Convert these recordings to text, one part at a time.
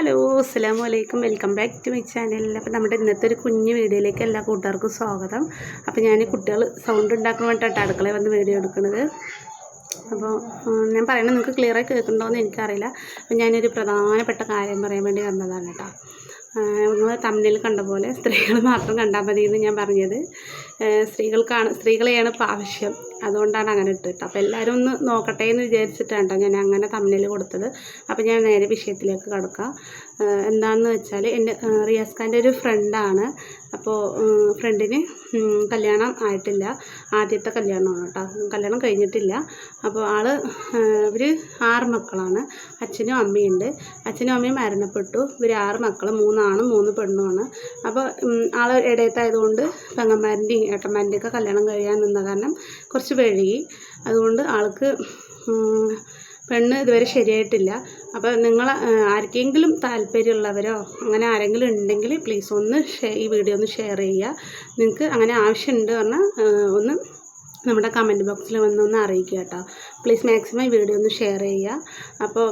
Hello അസ്സാം വലൈക്കും welcome back to my channel. അപ്പോൾ നമ്മുടെ ഇന്നത്തെ ഒരു കുഞ്ഞു വീഡിയോയിലേക്ക് എല്ലാ കൂട്ടുകാർക്കും സ്വാഗതം. അപ്പോൾ ഞാൻ കുട്ടികൾ സൗണ്ട് ഉണ്ടാക്കാൻ വേണ്ടിയിട്ടാണ് അടുക്കളയിൽ വന്ന് വീഡിയോ എടുക്കുന്നത് അപ്പോൾ ഞാൻ പറയുന്നത് നിങ്ങൾക്ക് ക്ലിയറായി കേൾക്കുന്നുണ്ടോ എന്ന് എനിക്കറിയില്ല. അപ്പോൾ ഞാനൊരു പ്രധാനപ്പെട്ട കാര്യം പറയാൻ വേണ്ടി വന്നതാണ് കേട്ടോ. നിങ്ങൾ തമ്മിൽ കണ്ട പോലെ സ്ത്രീകൾ മാത്രം കണ്ടാൽ മതി എന്ന് ഞാൻ പറഞ്ഞത്. സ്ത്രീകൾക്കാണ് സ്ത്രീകളെയാണ് ഇപ്പോൾ ആവശ്യം. അതുകൊണ്ടാണ് അങ്ങനെ ഇട്ടിട്ട്. അപ്പോൾ എല്ലാവരും ഒന്ന് നോക്കട്ടെ എന്ന് വിചാരിച്ചിട്ടാണ് കേട്ടോ ഞാൻ അങ്ങനെ തമ്മിൽ കൊടുത്തത്. അപ്പോൾ ഞാൻ നേരെ വിഷയത്തിലേക്ക് കടക്കാം. എന്താണെന്ന് വെച്ചാൽ എന്റെ റിയാസ് ഖാന്റെ ഒരു ഫ്രണ്ടാണ് അപ്പോൾ ഫ്രണ്ടിന് കല്യാണം ആയിട്ടില്ല. ആദ്യത്തെ കല്യാണമാണ് കേട്ടോ കല്യാണം കഴിഞ്ഞിട്ടില്ല. അപ്പോൾ ആൾ ഇവർ ആറ് മക്കളാണ്. അച്ഛനും അമ്മയുണ്ട് അച്ഛനും അമ്മയും മരണപ്പെട്ടു. ഇവർ ആറ് മക്കൾ മൂന്നാണും മൂന്ന് പെണ്ണുമാണ്. അപ്പോൾ ആൾ ഇടയത്തായതുകൊണ്ട് പെങ്ങന്മാരുടെയും ഏട്ടന്മാരുടെയും ഒക്കെ കല്യാണം കഴിയാൻ നിന്ന കാരണം കുറച്ച് വഴുകി. അതുകൊണ്ട് ആൾക്ക് പെണ്ണ് ഇതുവരെ ശരിയായിട്ടില്ല. അപ്പോൾ നിങ്ങൾ ആർക്കെങ്കിലും താല്പര്യമുള്ളവരോ അങ്ങനെ ആരെങ്കിലും ഉണ്ടെങ്കിൽ പ്ലീസ് ഒന്ന് ഈ വീഡിയോ ഒന്ന് ഷെയർ ചെയ്യുക. നിങ്ങൾക്ക് അങ്ങനെ ആവശ്യമുണ്ട് പറഞ്ഞാൽ ഒന്ന് നമ്മുടെ കമന്റ് ബോക്സിൽ വന്നൊന്ന് അറിയിക്കുക കേട്ടോ. പ്ലീസ് മാക്സിമം വീഡിയോ ഒന്ന് ഷെയർ ചെയ്യുക. അപ്പോൾ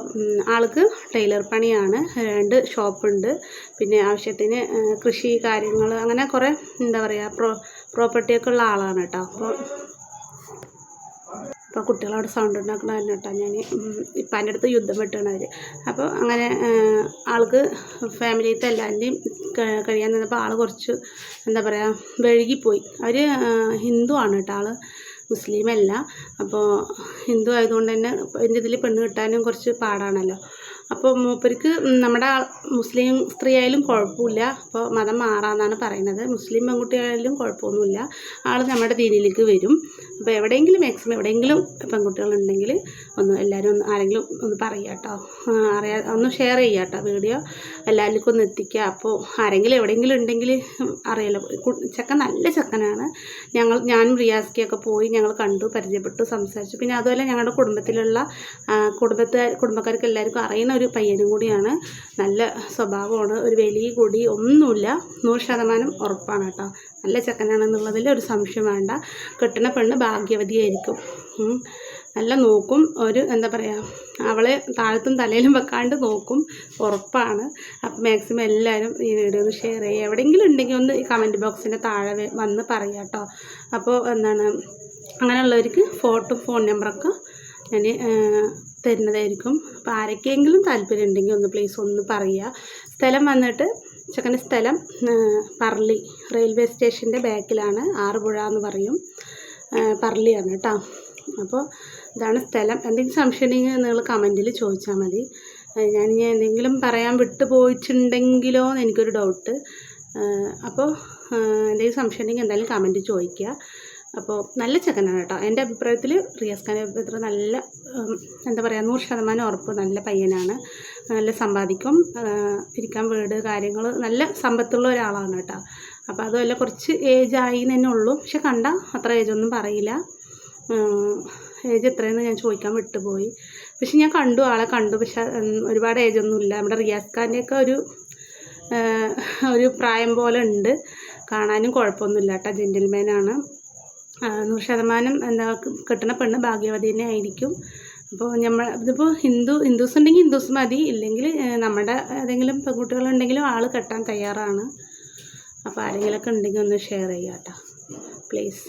ആൾക്ക് ടൈലർ പണിയാണ്. രണ്ട് ഷോപ്പുണ്ട് പിന്നെ ആവശ്യത്തിന് കൃഷി കാര്യങ്ങൾ അങ്ങനെ കുറേ എന്താ പറയുക പ്രോ പ്രോപ്പർട്ടിയൊക്കെ ഉള്ള ആളാണ് കേട്ടോ. അപ്പോൾ അപ്പോൾ കുട്ടികളവിടെ സൗണ്ട് ഉണ്ടാക്കണമായിരുന്നു കേട്ടോ. ഞാൻ ഇപ്പം എന്റെ അടുത്ത് യുദ്ധം വെട്ടാണ് അവർ അപ്പോൾ അങ്ങനെ ആൾക്ക് ഫാമിലിയിലത്തെ എല്ലാവരുടെയും കഴിയാൻ നിന്നപ്പോൾ ആൾ കുറച്ച് എന്താ പറയുക വഴുകിപ്പോയി. അവർ ഹിന്ദു ആണ് കേട്ടോ ആൾ മുസ്ലിമല്ല അപ്പോൾ ഹിന്ദു ആയതുകൊണ്ട് തന്നെ എന്റെ ഇതിൽ പെണ്ണ് കിട്ടാനും കുറച്ച് പാടാണല്ലോ. അപ്പോൾ മൂപ്പർക്ക് നമ്മുടെ മുസ്ലിം സ്ത്രീ ആയാലും കുഴപ്പമില്ല. അപ്പോൾ മതം മാറാമെന്നാണ് പറയുന്നത്. മുസ്ലിം പെൺകുട്ടിയായാലും കുഴപ്പമൊന്നുമില്ല. ആൾ നമ്മുടെ ദീനിലേക്ക് വരും. അപ്പോൾ എവിടെയെങ്കിലും മാക്സിമം എവിടെയെങ്കിലും പെൺകുട്ടികളുണ്ടെങ്കിൽ ഒന്ന് എല്ലാവരും ഒന്ന് ആരെങ്കിലും ഒന്ന് പറയുക കേട്ടോ. അറിയാ ഒന്ന് ഷെയർ ചെയ്യുക കേട്ടോ വീഡിയോ എല്ലാവർക്കും ഒന്ന് എത്തിക്കുക. അപ്പോൾ ആരെങ്കിലും എവിടെയെങ്കിലും ഉണ്ടെങ്കിൽ അറിയാലോ. ചക്കൻ നല്ല ചക്കനാണ്. ഞങ്ങൾ ഞാനും റിയാസ്കിയൊക്കെ പോയി ഞങ്ങൾ കണ്ടു പരിചയപ്പെട്ടു സംസാരിച്ചു. പിന്നെ അതുപോലെ ഞങ്ങളുടെ കുടുംബത്തിലുള്ള കുടുംബത്തെ കുടുംബത്തുകാർ കുടുംബക്കാർക്ക് എല്ലാവർക്കും അറിയുന്ന ഒരു പയ്യനും കൂടിയാണ്. നല്ല സ്വഭാവമാണ്. ഒരു വലിയ കൊടി ഒന്നുമില്ല. നൂറ് ശതമാനം ഉറപ്പാണ് കേട്ടോ. നല്ല ചെക്കനാണെന്നുള്ളതിൽ ഒരു സംശയം വേണ്ട. കെട്ടണ പെണ്ണ് ഭാഗ്യവതിയായിരിക്കും. നല്ല നോക്കും. ഒരു എന്താ പറയുക അവളെ താഴത്തും തലയിലും വെക്കാണ്ട് നോക്കും. ഉറപ്പാണ്. അപ്പം മാക്സിമം എല്ലാവരും ഈ വീഡിയോ ഒന്ന് ഷെയർ ചെയ്യുക. എവിടെയെങ്കിലും ഉണ്ടെങ്കിൽ ഒന്ന് കമന്റ് ബോക്സിന്റെ താഴെ വന്ന് പറയുക കേട്ടോ. അപ്പോൾ എന്താണ് അങ്ങനെയുള്ളവർക്ക് ഫോട്ടോ ഫോൺ നമ്പറൊക്കെ ഞാൻ തരുന്നതായിരിക്കും. അപ്പോൾ ആരൊക്കെയെങ്കിലും താല്പര്യം ഉണ്ടെങ്കിൽ ഒന്ന് പ്ലീസ് ഒന്ന് പറയുക. സ്ഥലം വന്നിട്ട് ചെക്കന്റെ സ്ഥലം പറളി റെയിൽവേ സ്റ്റേഷന്റെ ബാക്കിലാണ് ആറുപുഴ എന്ന് പറയും. പറളിയാണ് കേട്ടോ. അപ്പോൾ ഇതാണ് സ്ഥലം. എന്തെങ്കിലും സംശയം ഉണ്ടെങ്കിൽ നിങ്ങൾ കമന്റിൽ ചോദിച്ചാൽ മതി. ഞാൻ ഇനി എന്തെങ്കിലും പറയാൻ വിട്ടു പോയിട്ടുണ്ടെങ്കിലോ എന്ന് എനിക്കൊരു ഡൗട്ട് അപ്പോൾ എന്തെങ്കിലും സംശയം ഉണ്ടെങ്കിൽ എന്തായാലും കമന്റ് ചോദിക്കുക. അപ്പോൾ നല്ല ചെക്കനാണ് കേട്ടോ. എന്റെ അഭിപ്രായത്തിൽ റിയാസ് ഖാന്റെ അഭിപ്രായത്തിൽ നല്ല എന്താ പറയുക നൂറ് ശതമാനം ഉറപ്പ് നല്ല പയ്യനാണ്. നല്ല സമ്പാദിക്കും. ഇരിക്കാൻ വീട് കാര്യങ്ങൾ നല്ല സമ്പത്തുള്ള ഒരാളാണ് കേട്ടോ. അപ്പോൾ അതുമല്ല കുറച്ച് ഏജ് ആയി തന്നെ ഉള്ളൂ. പക്ഷെ കണ്ട അത്ര ഏജൊന്നും പറയില്ല. ഏജ് എത്രയെന്ന് ഞാൻ ചോദിക്കാൻ വിട്ടുപോയി. പക്ഷെ ഞാൻ കണ്ടു ആളെ കണ്ടു. പക്ഷെ ഒരുപാട് ഏജൊന്നുമില്ല നമ്മുടെ റിയാസ് ഖാന്റെയൊക്കെ ഒരു ഒരു പ്രായം പോലെ ഉണ്ട്. കാണാനും കുഴപ്പമൊന്നുമില്ല കേട്ടോ. ജെന്റിൽമാനാണ് നൂറ് ശതമാനം എന്താ കിട്ടുന്ന പെണ്ണ് ഭാഗ്യവതി തന്നെ ആയിരിക്കും. അപ്പോൾ നമ്മൾ ഇതിപ്പോൾ ഹിന്ദു ഹിന്ദുസ് ഉണ്ടെങ്കിൽ ഹിന്ദുസ് മതി ഇല്ലെങ്കിൽ നമ്മുടെ ഏതെങ്കിലും പെൺകുട്ടികളുണ്ടെങ്കിലും ആൾ കെട്ടാൻ തയ്യാറാണ്. അപ്പോൾ ആരെങ്കിലുമൊക്കെ ഉണ്ടെങ്കിൽ ഒന്ന് ഷെയർ ചെയ്യുക കേട്ടോ. പ്ലീസ്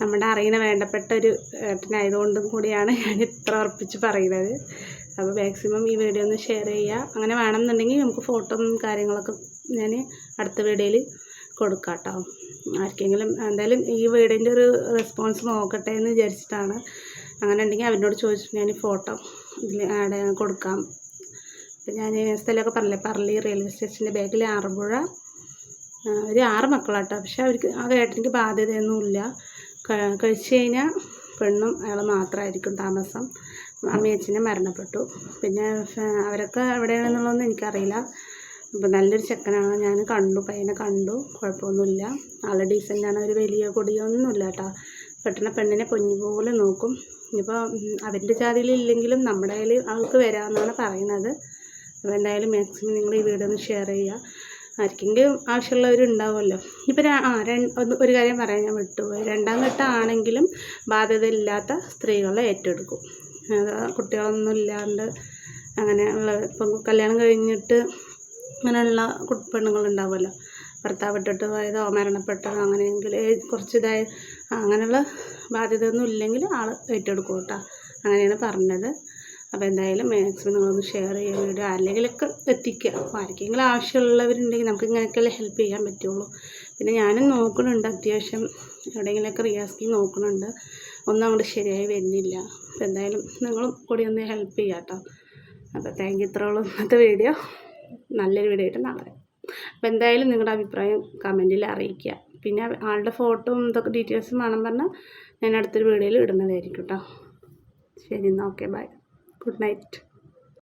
നമ്മുടെ അറിയുന്ന വേണ്ടപ്പെട്ട ഒരു ഏട്ടനായതുകൊണ്ടും കൂടിയാണ് ഞാൻ ഇത്ര ഉറപ്പിച്ച് പറയുന്നത്. അപ്പോൾ മാക്സിമം ഈ വീഡിയോ ഒന്ന് ഷെയർ ചെയ്യുക അങ്ങനെ വേണമെന്നുണ്ടെങ്കിൽ നമുക്ക് ഫോട്ടോയും കാര്യങ്ങളൊക്കെ ഞാൻ അടുത്ത വീഡിയോയിൽ കൊടുക്കാം കേട്ടോ. ആർക്കെങ്കിലും എന്തായാലും ഈ വീടിന്റെ ഒരു റെസ്പോൺസ് നോക്കട്ടെ എന്ന് വിചാരിച്ചിട്ടാണ്. അങ്ങനെ ഉണ്ടെങ്കിൽ അവരോട് ചോദിച്ചിട്ട് ഞാൻ ഫോട്ടോ ഇതിൽ ആഡ് കൊടുക്കാം. അപ്പം ഞാൻ സ്ഥലമൊക്കെ പറഞ്ഞില്ലേ പറളി റെയിൽവേ സ്റ്റേഷന്റെ ബാക്കിൽ ആറുപുഴ ഒരു ആറ് മക്കളാട്ടോ. പക്ഷെ അവർക്ക് ആ കേട്ടെനിക്ക് ബാധ്യതയൊന്നുമില്ല. കഴിച്ചു കഴിഞ്ഞാൽ പെണ്ണും അയാൾ മാത്രമായിരിക്കും താമസം. അമ്മയച്ഛനെ മരണപ്പെട്ടു. പിന്നെ അവരൊക്കെ എവിടെയാണെന്നുള്ളതൊന്നും എനിക്കറിയില്ല. അപ്പോൾ നല്ലൊരു ചെക്കനാണ്. ഞാൻ കണ്ടു പയ്യനെ കണ്ടു. കുഴപ്പമൊന്നുമില്ല. നല്ല ഡീസന്റാണ്. ഒരു വലിയ കൊടിയൊന്നുമില്ല കേട്ടോ. പെട്ടെന്ന് പെണ്ണിനെ പൊഞ്ഞു പോലെ നോക്കും. ഇനിയിപ്പോൾ അവന്റെ ജാതിയിൽ ഇല്ലെങ്കിലും നമ്മുടെ കയ്യിൽ ആൾക്ക് വരാമെന്നാണ് പറയുന്നത്. അപ്പോൾ എന്തായാലും മാക്സിമം നിങ്ങൾ ഈ വീഡിയോ ഒന്ന് ഷെയർ ചെയ്യുക. ആർക്കെങ്കിലും ആവശ്യമുള്ളവരുണ്ടാവുമല്ലോ. ഇപ്പോൾ ആ ഒരു കാര്യം പറയാൻ ഞാൻ വിട്ടുപോയി. രണ്ടാം ഘട്ടമാണെങ്കിലും ബാധ്യത ഇല്ലാത്ത സ്ത്രീകളെ ഏറ്റെടുക്കും. കുട്ടികളൊന്നും ഇല്ലാണ്ട് അങ്ങനെയുള്ള ഇപ്പം കല്യാണം കഴിഞ്ഞിട്ട് അങ്ങനെയുള്ള പെണ്ണുങ്ങളുണ്ടാവുമല്ലോ. ഭർത്താവ് ഇട്ടിട്ട് പോയതോ മരണപ്പെട്ടതോ അങ്ങനെയെങ്കിൽ കുറച്ച് ഇതായ അങ്ങനെയുള്ള ബാധ്യതയൊന്നും ഇല്ലെങ്കിൽ ആൾ ഏറ്റെടുക്കും കേട്ടോ. അങ്ങനെയാണ് പറഞ്ഞത്. അപ്പോൾ എന്തായാലും മാക്സിമം നിങ്ങളൊന്ന് ഷെയർ ചെയ്യുക വീഡിയോ അല്ലെങ്കിലൊക്കെ എത്തിക്കുക. അപ്പോൾ ആർക്കെങ്കിലും ആവശ്യമുള്ളവരുണ്ടെങ്കിൽ നമുക്ക് ഇങ്ങനെയൊക്കെയല്ലേ ഹെൽപ്പ് ചെയ്യാൻ പറ്റുള്ളൂ. പിന്നെ ഞാനും നോക്കുന്നുണ്ട് അത്യാവശ്യം എവിടെയെങ്കിലുമൊക്കെ റിയാസ്കി നോക്കുന്നുണ്ട്. ഒന്നും അങ്ങോട്ട് ശരിയായി വരുന്നില്ല. അപ്പോൾ എന്തായാലും നിങ്ങളും കൂടി ഒന്ന് ഹെൽപ്പ് ചെയ്യാം കേട്ടോ. അപ്പോൾ താങ്ക് യു ഇത്രയുള്ളൂ ഇന്നത്തെ വീഡിയോ. നല്ലൊരു വീഡിയോ ആയിട്ട് നാളെ. അപ്പോൾ എന്തായാലും നിങ്ങളുടെ അഭിപ്രായം കമന്റിൽ അറിയിക്കുക. പിന്നെ ആളുടെ ഫോട്ടോയും ഇതൊക്കെ ഡീറ്റെയിൽസും വേണം പറഞ്ഞാൽ ഞാൻ അടുത്തൊരു വീഡിയോയിൽ ഇടുന്നതായിരിക്കും കേട്ടോ ശരി എന്നാൽ ഓക്കെ ബൈ ഗുഡ് നൈറ്റ്